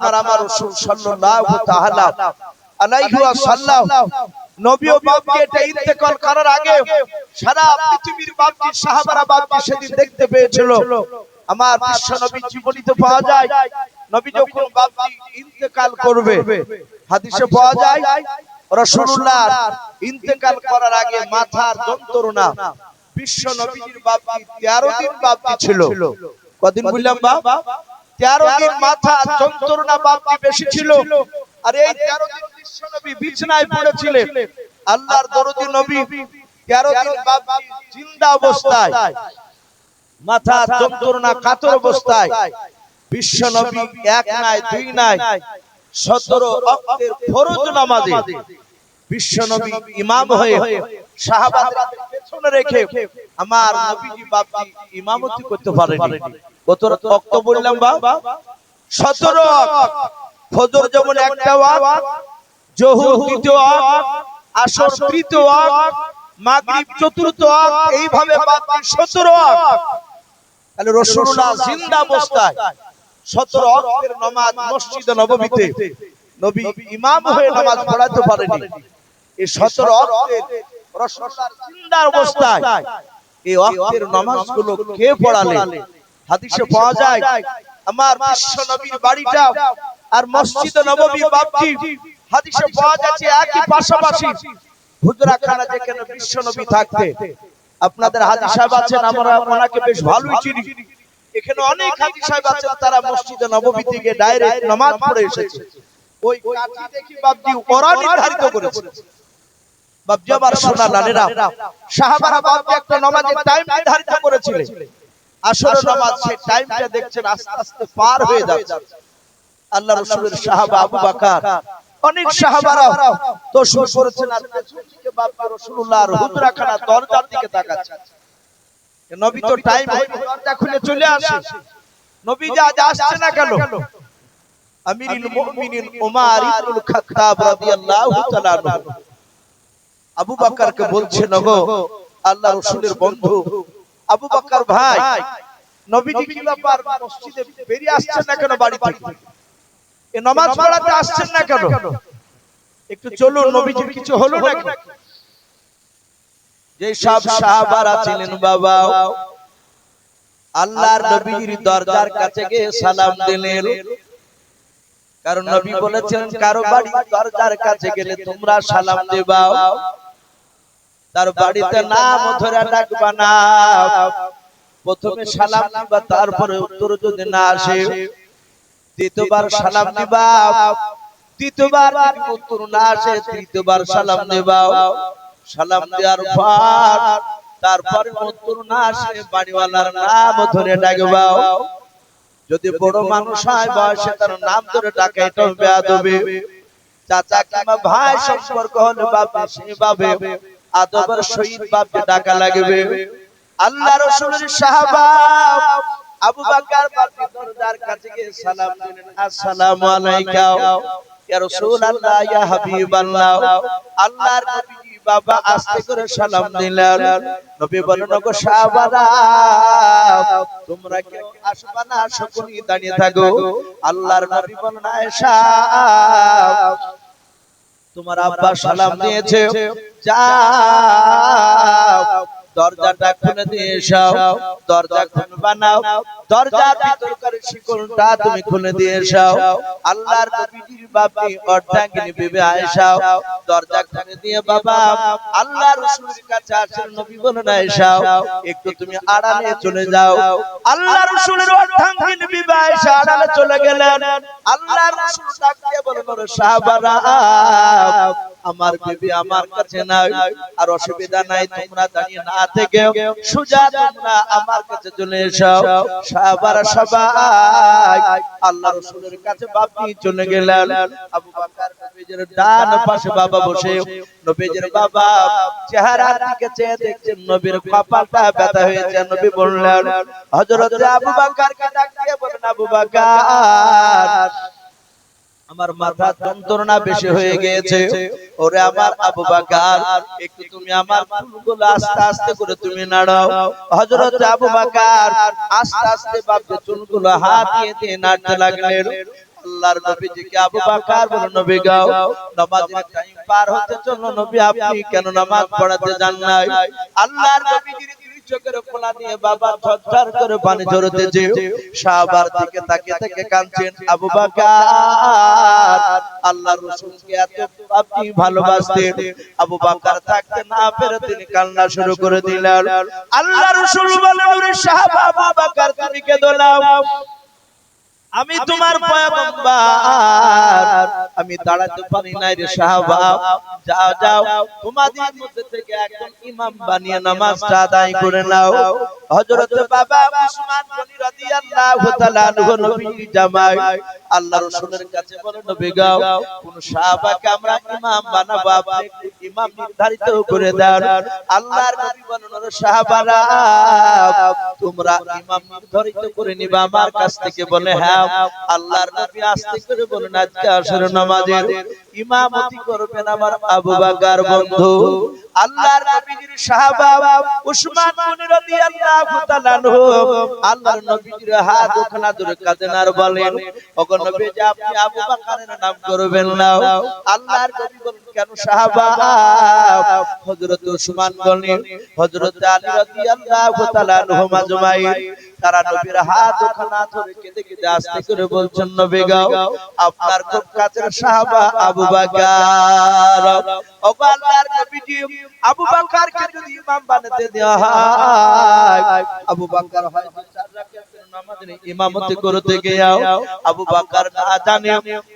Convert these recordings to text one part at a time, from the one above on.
আপনার আমার রাসূল সাল্লাল্লাহু তাআলা আলাইহি ওয়াসাল্লাম নবী ও বাপকে এটা ইন্তেকাল করার আগে সারা পৃথিবীর বাপজি সাহাবারা বাপজি সেদিন দেখতে পেয়েছিল। আমার বিশ্ব নবী জীবনীতে পাওয়া যায় নবী যখন বাপজি ইন্তেকাল করবে হাদিসে পাওয়া যায় রাসূলুল্লাহ ইন্তেকাল করার আগে মাথার যন্ত্রণা বিশ্ব নবীজির বাপজি 13 দিন বাপজি ছিল। কদিন বললাম বাপ? তেরো দিন মাথা যন্ত্রণা বেশি ছিল। আর এই তেরো দিন বিছানায় পড়েছিলেন আল্লাহর দরদি নবী তেরো দিন জিন্দা অবস্থায়। মাথা যন্ত্রণা কাতর অবস্থায়। এক নাই দুই নাই। সতেরো অক্টের ফরজ নামাজে বিশ্ব নবী ইমাম হয়ে সাহাবাদের পেছনে রেখে আমার নবীজি বাপজি ইমামতি করতে পারেনি। কত অক্ত বললাম ফজর যেমন একটা দ্বিতীয় আসর তৃতীয় মাগরিব চতুর্থ তাহলে রাসূলুল্লাহ অবস্থায় সতেরো অক্টের নামাজ মসজিদে নববীতে নবী ইমাম হয়ে নামাজ পড়াতে পারেনি। এই সতেরো জিন্দা অবস্থায় এই অক্টের নামাজগুলো কে পড়ালেন হাদিসে পাওয়া যায় আমার বিশ্ব নবীর বাড়িটা আর মসজিদে নববী বাপজি হাদিসে পাওয়া যাচ্ছে একই পাশাপাশি হুজরাখানা যেখানে বিশ্ব নবী থাকতে? আপনাদের হাজি সাহেব আছেন আমরা ওনাকে বেশ ভালোই চিনি। এখানে অনেক হাজি সাহেব আছেন তারা মসজিদে নববী থেকে ডাইরেক্ট নামাজ পড়ে এসেছে। ওই কাঠি দেখি বাপজি ওরা নির্ধারিত করেছে। বাপজি আবার সোনা লালেরা সাহাবারা বাপজি একটা নামাজের টাইম নির্ধারিত করেছিলেন। আসরে নামাজ সেই টাইমটা দেখছেন আস্তে আস্তে পার হয়ে যাচ্ছে। আল্লাহ রাসূলের সাহাবা আবু বকর অনেক সাহাবারা তো শুরু আর পেছন থেকে বাবা রাসূলুল্লাহর হুজরাখানা দরজার দিকে তাকাচ্ছে। নবী তো টাইম দরজা খুলে চলে আসে। নবী যা আজ আসছে না কেন? আমিরুল মুমিনিন ওমর ইবনুল খাত্তাব রাদিয়াল্লাহু তাআলা আবু বকরকে বলছেন গো আল্লাহ রাসূলের বন্ধু আবু বকর ভাই নবীজি কি ব্যাপার মসজিদে বেরিয়ে আসছেন না কেন বাড়ি থেকে? এ নামাজ পড়াতে আসছেন না কেন? একটু চলুন নবীজির কিছু হলো নাকি? যে সব সাহাবারা ছিলেন বাবা আল্লাহর নবীর দরজার কাছে গিয়ে সালাম দিলেন। কারণ নবী বলেছেন কারও বাড়ি দরজার কাছে গেলে তোমরা সালাম দেবা তার বাড়িতে নাম ধরে ডাকবা না। প্রথমে সালাম দিবা তারপরে উত্তর যদি না আসে। দ্বিতীয়বার সালাম দিবা। তৃতীয়বার উত্তর না আসে তৃতীয়বার সালাম দিবা। সালাম দেওয়ার পর তারপরে উত্তর না আসে বাড়িওয়ালার নাম ধরে ডাকবা। যদি বড় মানুষ হয় বয়সে তার নাম ধরে ডাকে এটাও বেয়াদবি। চাচা কিংবা ভাই সম্পর্ক হলে বাপে সে বাবে আদবের শহীদ বাপকে ডাকা লাগবে। আল্লাহ রসুলের সাহাবা আবু বকর বাপের দরজার কাছে গিয়ে সালাম দিলেন। আসসালামু আলাইকা ইয়া রাসূলুল্লাহ ইয়া হাবিবাল্লাহ। আল্লাহর নবী বাবা আস্তে করে সালাম দিলেন? নবী বলেন গো সাহাবারা তোমরা কেউ আসবা না সকলেই দাঁড়িয়ে থাকো? আল্লাহর নবী বলেন আয়েশা তোমার আব্বা সালাম দিয়েছে যাও দরজাটা খুলে দিয়ে এসো দরজা খুলবা না দরজার ভিতরকার শিকলটা তুমি খুলে দিয়ে এসো আল্লাহর নবীজির বাপি অর্ধাঙ্গিনী বিবি আয়েশা দরজা খুলে দিয়ে বাবা আল্লাহর রাসূলের কাছে আসেন নবী বলেন আয়েশা একটু তুমি আড়ালে চলে যাও আল্লাহর রাসূলের অর্ধাঙ্গিনী আয়েশা আড়ালে চলে গেলেন। আল্লাহর রাসূল সাহাবারা, আমার বিবি আমার কাছে নাই, আর অসুবিধা নাই, তোমরা দাঁড়িয়ে না থেকে, সুজা তোমরা আমার কাছে চলে এসো। সাহাবারা সবাই আল্লাহ রাসূলের কাছে বাপি চলে গেলেন। আবু বকর নবীজির ডান পাশে বাবা বসে, নবীজির বাবা দিকে চেয়ে দেখছেন নবীর কপালটা ব্যথা হয়েছে। নবী বললেন, হযরত আবু বলেন আবু বকর। আমার মাথা যন্ত্রণা বেশি হয়ে গিয়েছে। ওরে আমার আবু বাকার, একটু তুমি আমার চুলগুলো আস্তে আস্তে করে তুমি নাড়াও। হযরত আবু বাকার আস্তে আস্তে বাপকে চুলগুলো হাত দিয়ে দিয়ে নাড়তে লাগলেন। আল্লাহর নবীজিকে আবু বকর বলে, নবী গাও, নামাজের টাইম পার হতে চলল নবী, আপনি কেন নামাজ পড়াতে যান নাই? আল্লাহর নবীজির দুই চোখের বাবা আমি তোমার পয়গম্বর। আমি দাঁড়াতে পারি নাই রে সাহাবা যাও যাও। তোমাদের মধ্যে থেকে একজন ইমাম বানিয়ে নামাজটা আদায় করে নাও। হযরত বাবা উসমান গনি রাদিয়াল্লাহু তাআলা আনহু নবীর জামাই। আল্লাহ রাসূলের কাছে বলে নবী গাও কোন সাহাবাকে আমরা ইমাম বানাবো? আপনি ইমাম নির্ধারিত করে দেন। আল্লাহর নবী বলেন সাহাবারা তোমরা ইমাম নির্ধারিত করে নিবা, আমার কাছ থেকে বলে হ্যাঁ আল্লাহর নবী আস্তে করে বলেন, আজকে আসর নামাজের ইমামতি করবেন আমার আবু বকর বন্ধু। আল্লাহর নবীর সাহাবা উসমান গনি রাদিয়াল্লাহু তাআলা আল্লাহর নবীর হাত ওখানে ধরে কাঁদেন আর বলেন ওগো নবী যে আপনি আবু বকরের নাম করবেন না। আল্লাহর নবী বলেন কেন সাহাবা? হযরত উসমান গনি হযরত আলী রাদিয়াল্লাহু তাআলা আনহু আজমাইন। তারা নবীর হাত ওখানা ধরে কেঁদে কেঁদে আস্তে করে বলছেন, নবী গাও, আপনার খুব কাছের সাহাবা আবু বাকার। ওগো আল্লাহর নবীজি, আবু বাকারকে যদি ইমাম বানাতে দেওয়া হয়, আবু বাকার হয়, চার নামাজের ইমামতি করতে গিয়াও আবু বকর না জানে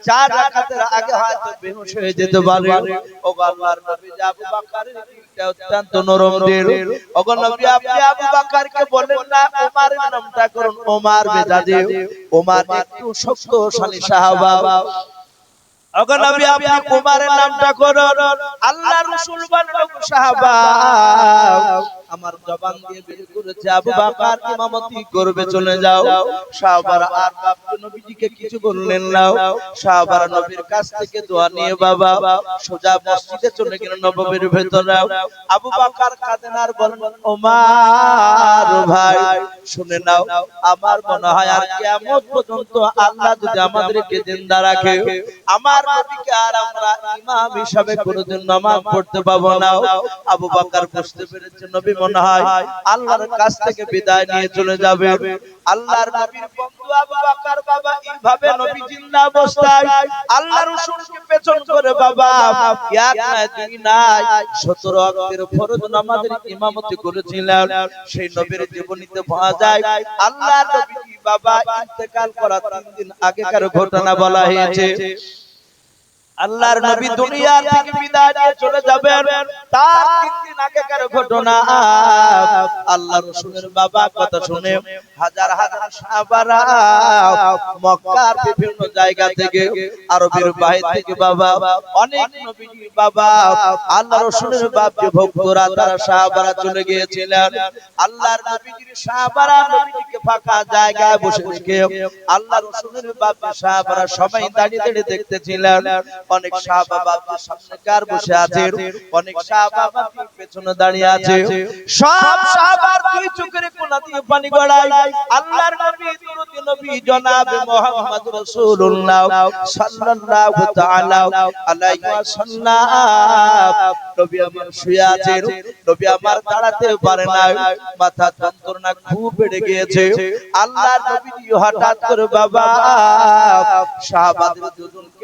চার রাকাতের আগে হয়তো বেহুশ হয়ে যেতে পারে। ও আল্লাহর নবী আবু বকরের দিলটা অত্যন্ত নরম দিল। ওগো নবী আপনি আবু বকরকে বলেন না ওমরের নামটা করুন ওমর বেজাদে ওমর একটু শক্তশালী সাহাবা নবী আপনি ওমরের নামটা করুন। আল্লাহ রাসূল সাহাবা আমার জবান দিয়ে বের করেছে আবু বকর ইমামতি করবে চলে যাও। সাহাবারা আর বাপকে নবীজিকে কিছু বললেন না। সাহাবারা নবীর কাছ থেকে দোয়া নিয়ে বাবা সোজা মসজিদে চলে গেলেন নববীর ভেতরে। আবু বকর কাঁদেন আর বলেন ওমর ভাই শুনে নাও। আমার মনে হয় আর কিয়ামত পর্যন্ত আল্লাহ যদি আমাদেরকে জিন্দা রাখে। আমার নবীকে আর আমরা ইমাম হিসাবে কোনোদিন নামাজ পড়তে পাবো না। আবু বকর বুঝতে পেরেছে, নবী মনে হয় আল্লাহর কাছ থেকে বিদায় নিয়ে চলে যাবে। আল্লাহর নবীর বন্ধু আবু বকর বাবা, এইভাবে নবী জিন্দা অবস্থায় আল্লাহর রাসূলকে পেছন করে বাবা, এক নয় দুই নাই 17 ওয়াক্তের ফরজ নামাজের ইমামতি করেছিলেন। সেই নবীর জীবনীতে পাওয়া যায়, আল্লাহর নবী বাবা, ইন্তেকাল করার তিন দিন আগেকার ঘটনা বলা হয়েছে। আল্লাহর নবী দুনিয়া থেকে বিদায় নিয়ে চলে যাবেন। তার তিন দিন আগেকার ঘটনা। আল্লাহ রাসূলের বাবা কথা শুনে হাজার হাজার সাহাবারা মক্কার বিভিন্ন জায়গা থেকে আরবের বাইরে থেকে বাবা অনেক নবীজির বাবা। আল্লাহ রাসূলের বাপকে ভক্তরা তারা সাহাবারা চলে গিয়েছিলেন। আল্লাহর নবীজির সাহাবারা নবীজিকে ফাঁকা জায়গায় বসে থেকে আল্লাহ রাসূলের বাপকে সাহাবারা সবাই দাঁড়িয়ে দাঁড়িয়ে দেখতেছিলেন। অনেক সাহাবা বসে আছে অনেক সাহাবা পেছনে দাঁড়িয়ে আছে সব সাহাবার দুই চোখের কোনা দিয়ে পানি গড়ায়। আল্লাহর নবী দুরুদ নবী জনাব মুহাম্মদ রাসূলুল্লাহ সাল্লাল্লাহু তাআলা আলাইহি ওয়াসাল্লাম। নবী আমার শুয়ে আছেন। নবী আমার দাঁড়াতে পারে না মাথা যন্ত্রণা খুব বেড়ে গিয়েছে। আল্লাহর নবী হঠাৎ করে বাবা সাহাবাদের দুজনকে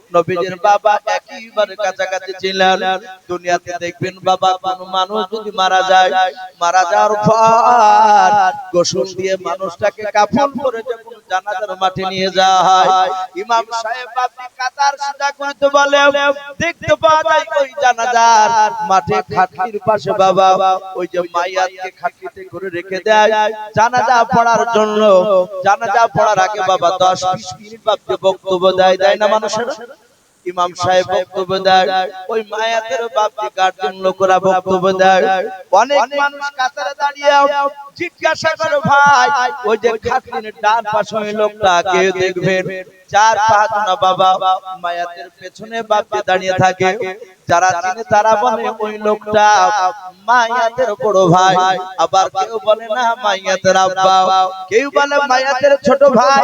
নবীজির বাবা একেবারে কাছাকাছি ছিলেন। দুনিয়াতে দেখবেন বাবা কোন মানুষ যদি মারা যায় মারা যাওয়ার পর গোসল দিয়ে মানুষটাকে কাফন করে যখন জানাজার মাঠে নিয়ে যাওয়া হয় ইমাম সাহেব আপনি কাতার সোজা করতে বলে দেখতে পাওয়া যায় ওই জানাজার মাঠে খাটকির পাশে বাবা ওই যে মাইয়াতকে খাটকিতে করে রেখে দেয়। জানাজা পড়ার জন্য জানাজা পড়ার আগে বাবা 10 20 মিনিট বাপকে বক্তব্য দেয় দেয় না মানুষের? ইমাম সাহেব বক্তব্য দেয়, ওই মায়াতের বাপটি গার্জেন লোকরা বক্তব্য দেয়? অনেক মানুষ কাতারে দাঁড়িয়ে জিজ্ঞাসা করে, ভাই, ওই যে খাটলিনের ডান পাশে ওই লোকটা কে দেখবেন? চার পাঁচ না বাবা মায়াতের পেছনে বাপটি দাঁড়িয়ে থাকে, যারা চিনে তারা বলে, ওই লোকটা মায়াতের বড় ভাই। আবার কেউ বলে, না, মায়াতের আব্বা। কেউ বলে, মায়াতের ছোট ভাই।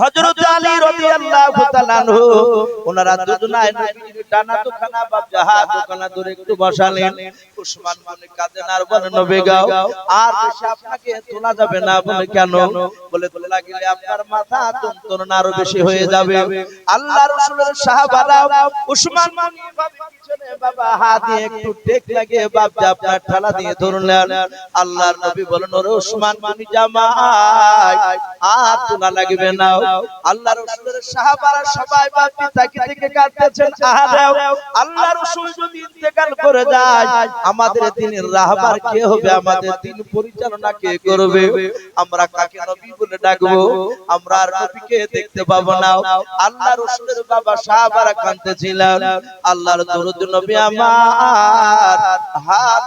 হযরত আলী রাদিয়াল্লাহু তাআলা আনহু ওনারা দুজনায় নবীর ডানা তো বাপ জাহাজ ওখানে ধরে একটু বসালেন। উসমান মনে কাঁদেন আর বলে নবী গাও আর বেশি আপনাকে তোলা যাবে না বলে কেন? বলে তোলা গেলে আপনার মাথা যন্ত্রণা আরও বেশি হয়ে যাবে। আল্লাহ রাসূলের সাহাবারা উসমান মানি পিছনে বাবা হাত দিয়ে একটু টেক লাগিয়ে বাপ আপনার ঠালা দিয়ে ধরলেন। আল্লাহর নবী বলেন ওরে উসমান মানি জামাই আর তোলা লাগবে না। আল্লাহ আমাদের দিনের রাহবার কে হবে? আমাদের দিন পরিচালনা কে করবে? আমরা কাকে নবী বলে ডাকবো? আমরা নবীকে দেখতে পাবো না। আল্লাহ রাসূলের বাবা সাহাবারা কাঁদতেছিলেন, আল্লাহর দরুদ নবী আমার হাত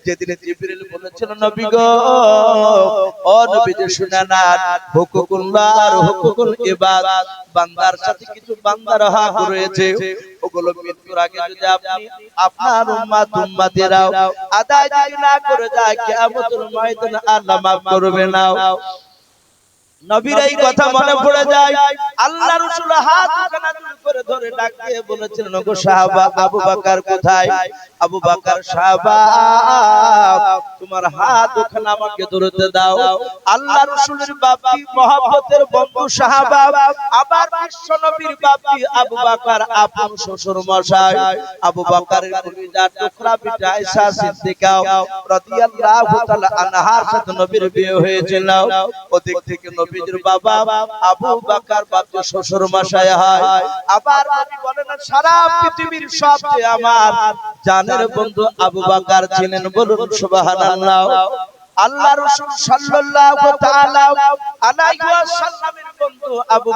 যেদিন জিবরিল বলেছিল নবী গো, ও নবী যে শুনা না হুকুকুল্লাহ আর হুকুকুল ইবাদ, বান্দার সাথে কিছু বান্দার হক রয়েছে। ওগুলো মৃত্যুর আগে যদি আপনি আপনার উম্মাত উম্মাতেরাও আদায় না করে যায়, কিয়ামতের ময়দানে আল্লাহ মাফ করবে না। নবীর এই কথা মনে পড়ে যায়। আল্লাহ রাসূল হাত দুখানা করে ধরে ডাক দিয়ে বলেছিলেন ওগো সাহাবা আবু বকর কোথায়? আবু বকর সাহাবা তোমার হাত দুখানা আমাকে ধরতে দাও। আল্লাহ রাসূলের বাপি মহব্বতের বন্ধু সাহাবা আবার বিশ্ব নবীর বাপি আবু বকর আপন শ্বশুর মশাই। আবু বকরের কলিজা টুকরা বিটা আয়েশা সিদ্দিকা রাদিয়াল্লাহু তাআলা আনহার সাথে নবীর বিয়ে হয়েছিল। ওদিক থেকে নবীজির বাবা, আবু বকর বাপ শ্বশুর মশাই হয়। আবার বলেন, সারা পৃথিবীর সবচেয়ে আমার জানের বন্ধু আবু বকর ছিলেন বলুন, সুবহানাল্লাহ। আল্লাহ রাসূল সাল্লাল্লাহু বন্ধু আবু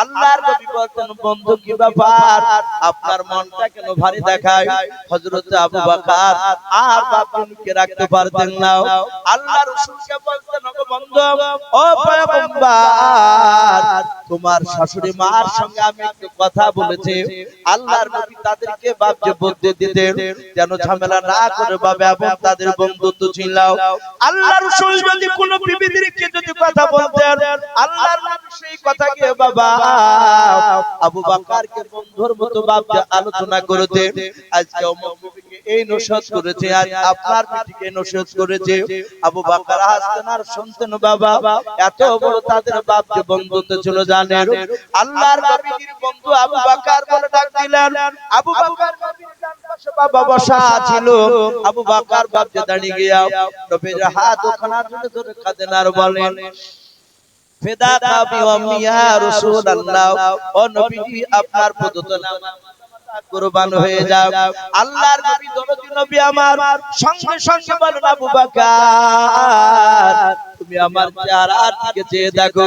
আল্লাহর আপনার মনটা কেন ভারী দেখায়? হযরত আবু বকর, আর বাপকে রাখতে পারতেন না। আল্লাহ রাসূলকে বলতেন, ওগো বন্ধু, ও পয়গম্বর, তোমার শাশুড়ি মার সঙ্গে আমি কথা বলেছি। আল্লাহর নবী তাদেরকে বাপ যে বুদ্ধি দিতেন, যেন ঝামেলা না করে বাবে এবং তাদের বন্ধুত্ব ছিল আল্লাহর রাসূল যদি কোন বিবিদেরকে যদি কথা বলতেন, আল্লাহর নবী সেই কথাকে, বাবা, আবু বকরকে বন্ধুর মতো বাপ যে আলোচনা করতেন। আজকে অমুক বিবিকে এই নসিহত করেছে। আজ আপনার বিটিকে নসিহত করেছে আবু বকর হাসতেন আর শুনতেন বাবা। এত বড় তাদের বাপ যে বন্ধুত্ব ছিল জানেন। আল্লাহর নবীর বন্ধু আবু বকর বলে ডাক দিলেন। আবু বকর বাবা বসা ছিল। আর আপনার কুরবান হয়ে যাও। আল্লাহর নবী, দরদি নবী আমার সঙ্গে সঙ্গে বলেন, আবু বকর, তুমি আমার চেহারার দিকে চেয়ে দেখো।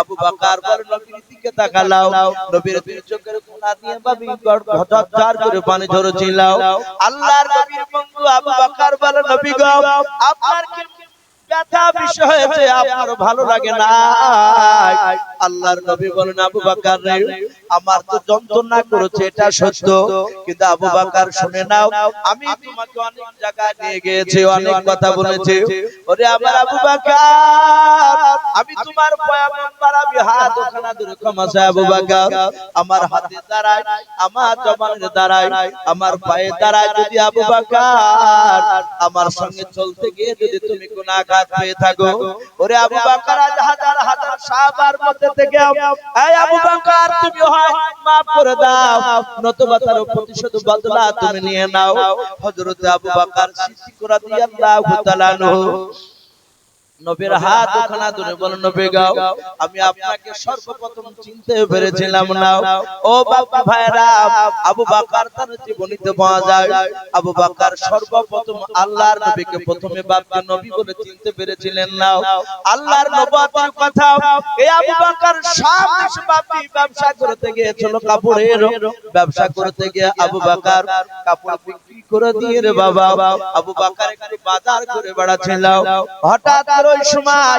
আবু বকর বলে নবীর দিকে তাকালাও। নবীর দুই চোখের কোণা দিয়ে বাবি ঝরঝর করে পানি ঝরছিল আল্লাহর নবীর বন্ধু আবু বকর বলে, নবী গো, আপনার কি ব্যথা বিষয় হয়েছে? আপনার ভালো লাগে না আল্লাহর নবী বলেন, আবু বকর আমার তো যন্ত্রণা করেছে, এটা সত্য। কিন্তু আবু বকর শুনে নাও, আমি তোমাকে অনেক জায়গায় নিয়ে গিয়েছি, অনেক কথা বলেছি। ওরে আমার আবু বকর, আমি তোমার পয়গম্বর, আমি হাত ওখানে দূরে ক্ষমা চাই আবু বকর। আমার হাতে দাঁড়ায়, আমার জবানের দাঁড়ায়, আমার পায়ে দাঁড়ায় যদি আবু বকর আমার সঙ্গে চলতে গিয়ে যদি তুমি কোন আঘাত পেয়ে থাকো, ওরে আবু বকর, আজ হাজার হাজার সাহাবার মধ্যে থেকে এই আবু বকর, তুমি হয় মাফ করে দাও নতুবা তার আবু বকর সিদ্দিক রাদিয়াল্লাহু তাআলা নবীর হাত ওখানে ধরে বলেন নবী গাও, আমি আপনাকে সর্বপ্রথম চিনতে পেরেছিলাম না। ও বাবা ভাইরা, আবু বকর তার জীবনীতে পাওয়া যায়। আবু বকর সর্বপ্রথম আল্লাহর নবীকে প্রথমে বাপকে নবী বলে চিনতে পেরেছিলেন না। আল্লাহর নবুয়তের কথা, এই আবু বকর সব দেশে বাপি ব্যবসা করতে গিয়েছিল কাপড়ের। ব্যবসা করতে গিয়ে আবু বকর কাপড় বিক্রি করে বাবা। আবু বকর একটি বাজার করে বেড়াচ্ছিল। হঠাৎ ওই সময়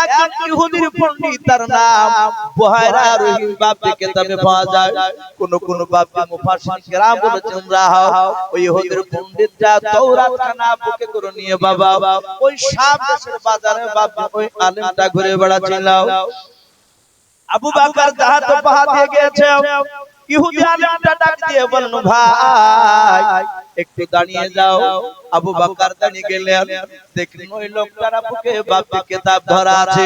একজন ইহুদির পণ্ডিত তার নাম বুহাইরা রহিম বাপকে কিতাবে পাওয়া যায়। কোন কোন বাপকে মুফাসসির কেরাম বলেছেন রাহাও ওই ইহুদির পণ্ডিতটা তাওরাত খানা বুকে করে নিয়ে বাবা। ওই সাব দেশের বাজারে বাপ ওই আলেমটা ঘুরে বেড়াচ্ছিল। আবু বাকার জাহাজ পাহা দিয়ে গিয়েছে। ইহুদি আলেমটা ডাক দিয়ে বলল, ভাই, একটু দাঁড়িয়ে যাও। আবু বাকার দাঁড়িয়ে গেলেন। দেখলেন ওই লোকটার বুকে বাপে কিতাব ধরা আছে।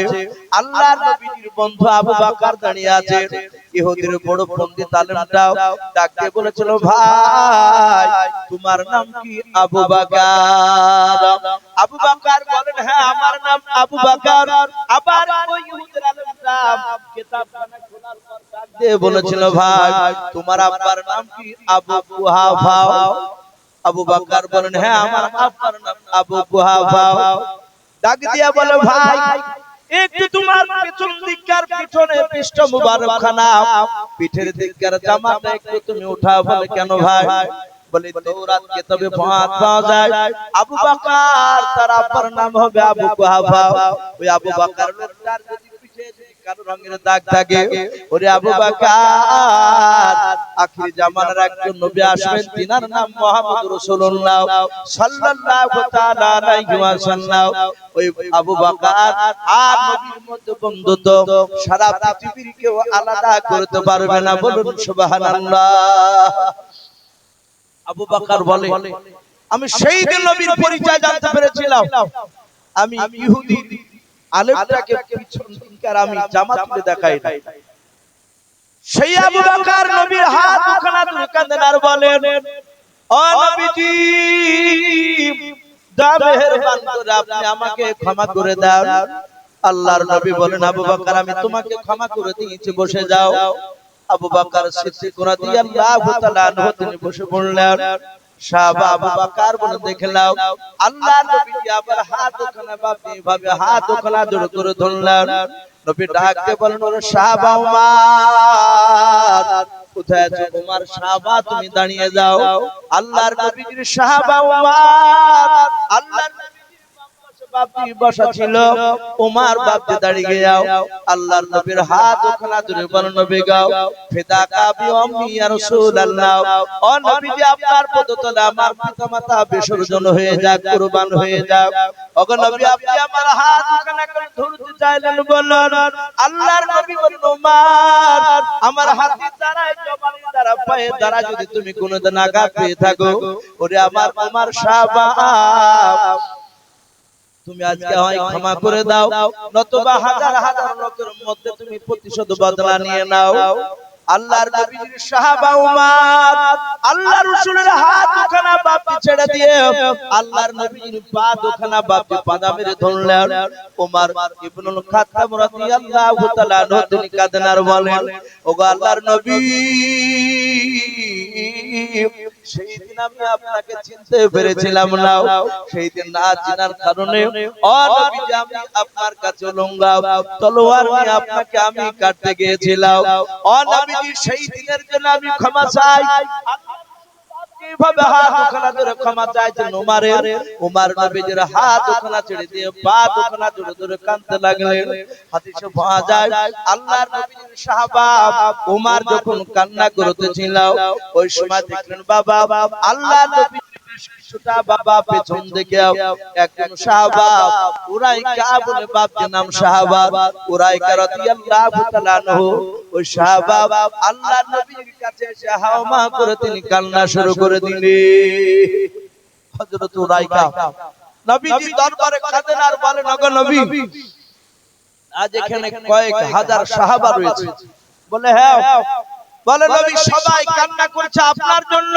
আল্লাহর নবীর বন্ধু আবু বাকার দাঁড়িয়ে আছে। ইহুদির বড় পণ্ডিত আলেমটা ডাক দিয়ে বলেছিল, ভাই, তোমার নাম কি আবু বাকার? আবু বাকার বলেন হ্যাঁ আমার নাম আবু বাকার। আবার ওই ইহুদির আলেমটা কিতাবখানা খোলার বলেছিল ভাই, তোমার আব্বার নাম কি? আবু কুহাফা? আবু বাকার বলেন হ্যাঁ আমার আব্বার নাম আবু কুহাফা। ডাক দিয়া বলে, ভাই, একটু তোমার পেছন দিককার পিছনে পৃষ্ঠ মুবারক খানা পিঠের দিককার জামাটা একটু তুমি উঠাও বলে, কেন ভাই? বলে তৌরাত কিতাবে ফাঁদ পাওয়া যায়। আবু বকর তার আব্বার নাম হবে আবু কুহাফা। ওই আবু বকর লোকটার যদি কালো রঙের দাগ থাকে ওরে আবু বকর আখির জামানার একজন নবী আসবেন তিনার নাম মুহাম্মদ রাসূলুল্লাহ সাল্লাল্লাহু তাআলা আলাইহি ওয়াসাল্লাম। ওই আবু বকর আর নবীর মধ্যে বন্ধুত্ব সারা পৃথিবীর কেউ আলাদা করতে পারবে না। বলুন সুবহানাল্লাহ। আবু বকর বলে আমি সেই দিন নবীর পরিচয় জানতে পেরেছিলাম। আমি ইহুদি। আলেমটাকে পিছন আমি জামা তুলে দেখাই সেই আবু বকর নবীর হাত ওখানে তুলে কাঁদেন আর বলেন ও নবীজি দা মেহেরবান করে আপনি আমাকে ক্ষমা করে দাও। আল্লাহর নবী বলেন আবু বকর আমি তোমাকে ক্ষমা করে দিয়েছি বসে যাও। আবু বকর সিদ্দিক রাদিয়াল্লাহু তাআলা তিনি বসে পড়লেন। সাহাবা আবু বকর বলে দেখলাম আল্লাহর নবী আবার হাত ওখানে বাপি ভাবে হাত ওখানে জোড় করে ধরলেন। নবী ডাকতে বলেন ওরে সাহাবা উমার। কোথায় আছো উমার সাহাবা তুমি দাঁড়িয়ে যাও। আল্লাহর নবীর সাহাবা উমার। আল্লাহর নবীর যদি তুমি কোনোদিন আঘাত পেয়ে থাকো ওরে আমার উমার সাহাবা তুমি আজকে হয় ক্ষমা করে দাও, নতুবা হাজার হাজার লোকের মধ্যে তুমি প্রতিশোধ বদলা নিয়ে নাও। আল্লাহর নবীর সাহাবা উমার আল্লাহর রাসূলের হাত দুখানা বাপি ছেড়ে দিয়ে আল্লাহর নবীর পা দুখানা বাপি পাদা মেরে ধরলেন। উমার ইবনুল খাত্তাব রাদিয়াল্লাহু তাআলা আনহু তিনি কাঁদেন আর বলেন ওগো আল্লাহর নবী সেই দিন আমি আপনাকে চিনতে পেরেছিলাম না। সেই দিন না চিনার কারণে ও নবীজি আমি আপনার কাছে লঙ্গা তলোয়ার নিয়ে আপনাকে আমি কাটতে গিয়েছিলাম। ও নবীজি সেই দিনের জন্য আমি ক্ষমা চাই। কীভাবে কান্না করতেছিল, ওই সময় দেখলেন, বাবা, আল্লাহর নবী বাবা পেছন দিকে একজন সাহাবা বাপকে নাম সাহাবা ওই সাহাবা নবীর কাছে এসে হাওমা করে তিনি কান্না শুরু করে উরাইকা নবীজি দরবারে কাঁদেন আর বলেন নবী, আজ এখানে কয়েক হাজার সাহাবা রয়েছে। বলে হ্যাঁ। বলে, নবী, সবাই কান্না করছে আপনার জন্য।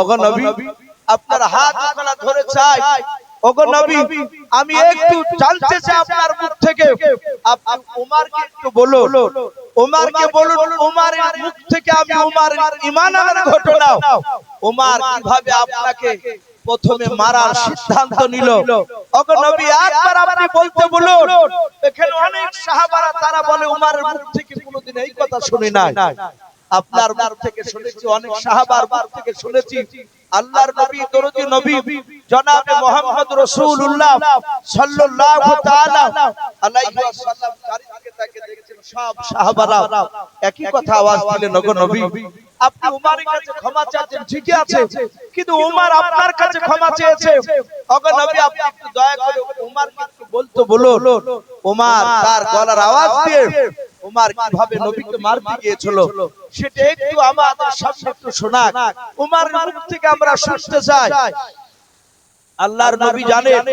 ওগো নবী আপনার হাত ওখানে ধরে চাই। ওগো নবী আমি একটু জানতে চাই আপনার মুখ থেকে। আপনি ওমরকে একটু বলুন। ওমরকে বলুন ওমরের মুখ থেকে আমি ওমরের ঈমান আনার ঘটনা ওমর কীভাবে আপনাকে প্রথমে মারার সিদ্ধান্ত নিল। ওগো নবী একবার আপনি বলতে বলুন। এখানে অনেক সাহাবারা তারা বলে ওমরের মুখ থেকে কোনোদিন এই কথা শুনি নাই। আপনার মুখ থেকে শুনেছি অনেক সাহাবার মুখ থেকে শুনেছি। আল্লাহর নবী দরদি নবী জনাবে মুহাম্মদ রাসূলুল্লাহ সাল্লাল্লাহু তাআলা আলাইহি ওয়াসাল্লাম চারিদিকে তাকে দেখছেন সব সাহাবারা একই কথা আওয়াজ দিলেন নবী। আপনি উমারের কাছে ক্ষমা চাচ্ছেন ঠিকই আছে। কিন্তু উমার আপনার কাছে ক্ষমা চেয়েছে। ওগো নবী আপনি একটু দয়া করে উমারকে একটু বলতে উমার তার গলার আওয়াজ দিয়ে উমার কীভাবে নবীকে মারতে গিয়েছিল সেটা একটু আমাদের সামনে একটু শোনাক। মুখ থেকে আমরা শুনতে চাই। আল্লাহর নবী জানেন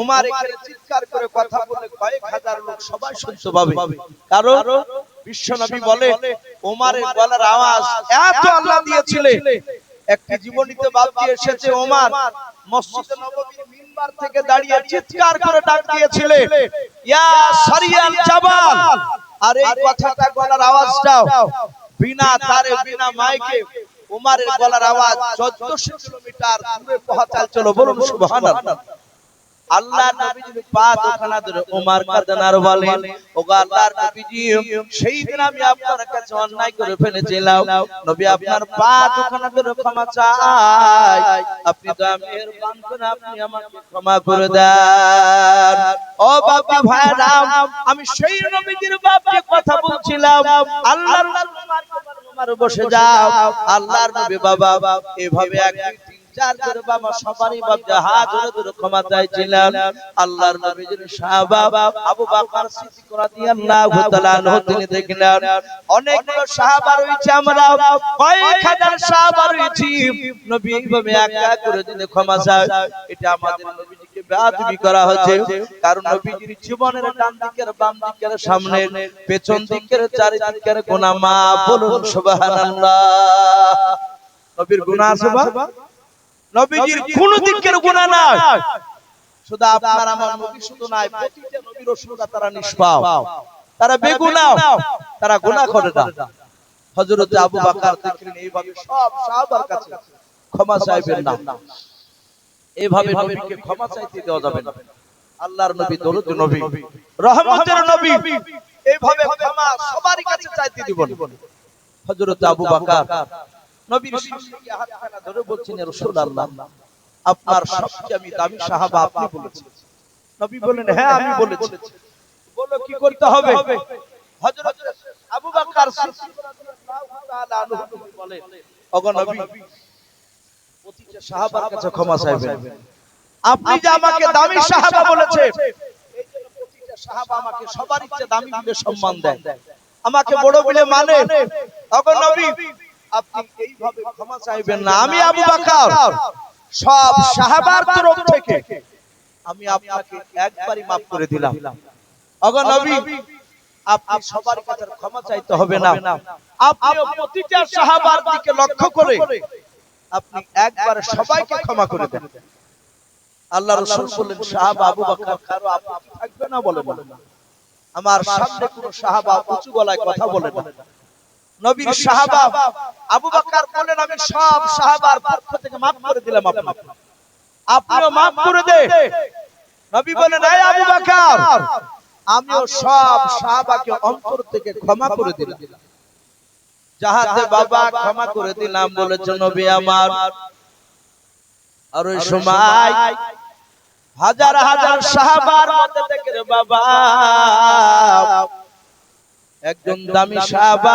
উমার এখানে চিৎকার করে কথা বলে কয়েক হাজার লোক সবাই শুনতে পাবে। কারণ বিশ্ব নবী বলে উমারের গলার আওয়াজ এত আল্লাহ দিয়েছিলেন একটি জীবনীতে বাপজি এসেছে ওমার। মসজিদে নববীর মিম্বার থেকে দাঁড়িয়ে চিৎকার করে ডাক দিয়েছিলেন ইয়া সারিয়াল জাবাল। আর এই কথাটা গলার আওয়াজটাও বিনা তারে বিনা মাইকে উমারের গলার আওয়াজ 1400 কিলোমিটার দূরে পৌঁছাল চলো বলুন সুবহানাল্লাহ। আল্লাহ আমি সেই নবীজির বাপকে কথা বলছিলাম। আল্লাহর উমার বসে যাও। আল্লাহর নবী বাবা, এভাবে এক কারণ জীবনের ডান দিকের, বাম দিকের সামনে, পেছন দিকের, চারিদিকের গুনাহ মাফ বলুন সুবহানাল্লাহ। নবীর গুনাহ আছে নবীজির কোন দিকের গুনাহ নাই। শুধু আপনার আমার নবী শুধু নাই প্রতিটা নবীর রাসূলরা তারা নিষ্পাপ। তারা বেগুনাহ। তারা গুনাহ করে না। হযরত আবু বকর দেখলেন এইভাবে সব সাহাবার কাছে ক্ষমা চাইবেন না। এইভাবে নবীকে ক্ষমা চাইতে দেওয়া যাবে না। আল্লাহর নবী দরুদ নবী। রহমতের নবী। এইভাবে ক্ষমা সবারই কাছে চাইতে দিব না। হযরত আবু বকর। নবীর সামনে হাতখানা ধরে বলছেন রাসূলুল্লাহ আপনার সবচেয়ে আমি দামি সাহাবা আপনি বলেছেন নবী বলেন হ্যাঁ আমি বলেছি। বলো কি করতে হবে? হযরত আবু বকর সিদ্দিক রাদিয়াল্লাহু তাআলা আনহু বলেন ওগো নবী প্রতিটা সাহাবার কাছে ক্ষমা চাইবেন। আপনি যে আমাকে দামি সাহাবা বলেছেন প্রতিটা সাহাবা আমাকে সবারই চেয়ে দামি বলে সম্মান দেয়। আমাকে বড় বলে মানে ওগো নবী আপনি এইভাবে ক্ষমা চাইবেন না। আমি আবু বকর। সব সাহাবার তরফ থেকে আমি আপনাকে একবারই maaf করে দিলাম। ওগো নবী আপনি সবার কাছে ক্ষমা চাইতে হবে না। আপনি প্রতিটা সাহাবার দিকে লক্ষ্য করে আপনি একবার সবাইকে ক্ষমা করে দেন। আল্লাহ রাসূল বললেন সাহাবা আবু বকর কারও আপত্তি থাকবে না বলে বলে আমার সামনে কোন সাহাবা উঁচু গলায় কথা বলে না। নবীর সাহাবা আবু বকর বলেন আমি সব সাহাবার পক্ষ থেকে maaf করে দিলাম আপনাকে। আপনিও মাফ করে দে। নবী বলেন এই আবু বকর। আমিও সব সাহাবাকে অন্তর থেকে ক্ষমা করে দিলাম। যাহাতে বাবা ক্ষমা করে দিলাম বলেছে নবী আমার। আর ওই সময় হাজার হাজার সাহাবার মধ্যে থেকে বাবা। একজন দামি সাহাবা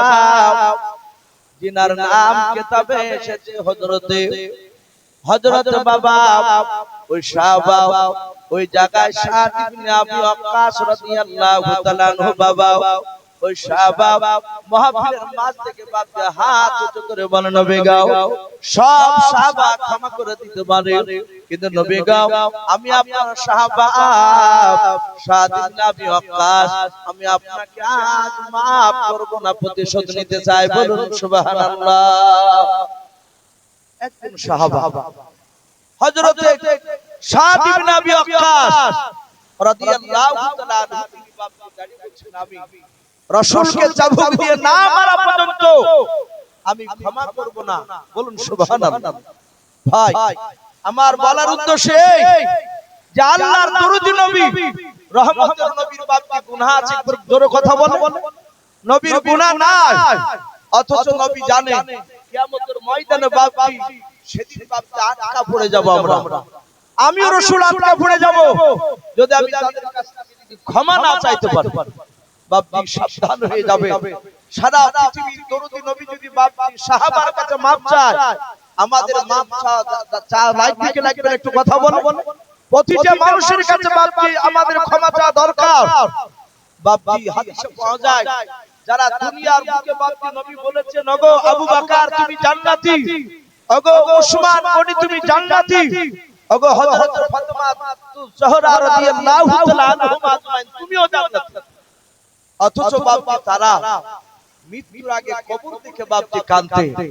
যিনার নাম কেতাবে এসেছে হজরতে হজরত বাবা। ওই সাহাবা ওই জায়গায় সাদ ইবনে আবি ওয়াক্কাস রাদিয়াল্লাহু তাআলা বাবা। ওই সাহাবা মাহফিলের মাঝ থেকে বাপকে হাত উঁচু করে বলে নবী গাও। সব ক্ষমা করে দিতে পারে। কিন্তু নবী গাও, আমি আপনার সাদ ইবনে আবি ওয়াক্কাস আমি আপনাকে আজ maaf করব না, প্রতিশোধ নিতে চাই। বলুন, সুবহানাল্লাহ। একজন সাহাবা হযরতে সাদ ইবনে আবি রাদিয়াল্লাহু তাআলা তিনি বাপকে আমি রাসূলকে চাবুক দিয়ে না মারা পর্যন্ত আমি ক্ষমা করব না। বলুন সুবহানাল্লাহ। ভাই আমার বলার উদ্দেশ্য এই যে আল্লাহর দরুদি নবী রহমতের নবীর বাপকে গুনাহ আছে একবার জোরে কথা বলে নবীর গুনাহ নাই অথচ নবী জানেন কিয়ামতের ময়দানে বাপটি সেদিন বাপটি আটকা পড়ে যাব আমরা। আমিও রসুল আটকা পড়ে যাব। যদি আমি তাদের কাছ ক্ষমা না চাইতে পারি। বাপটি সাবধান হয়ে যাবে। সারা পৃথিবীর দরুদি নবী যদি বাপটি সাহাবার কাছে মাপ চায় আমাদের মাপ চা কি লাগবে একটু কথা বলো প্রতিটা মানুষের কাছে বাপটি আমাদের ক্ষমা চাওয়া দরকার। বাপটি হাদিসে পাওয়া যায় যারা দুনিয়ার বুকে বাপটি নবী বলেছে নগো আবু বকর তুমি জান্নাতি। ওগো ওসমান গনি তুমি জান্নাতি। ওগো হযরত ফাতেমা জোহরা রাদিয়াল্লাহু তাআলা আনহুমা তুমিও জান্নাতি। অথচ বাপটি তারা মৃত্যুর আগে কবর দেখে বাপকে কাঁদতে।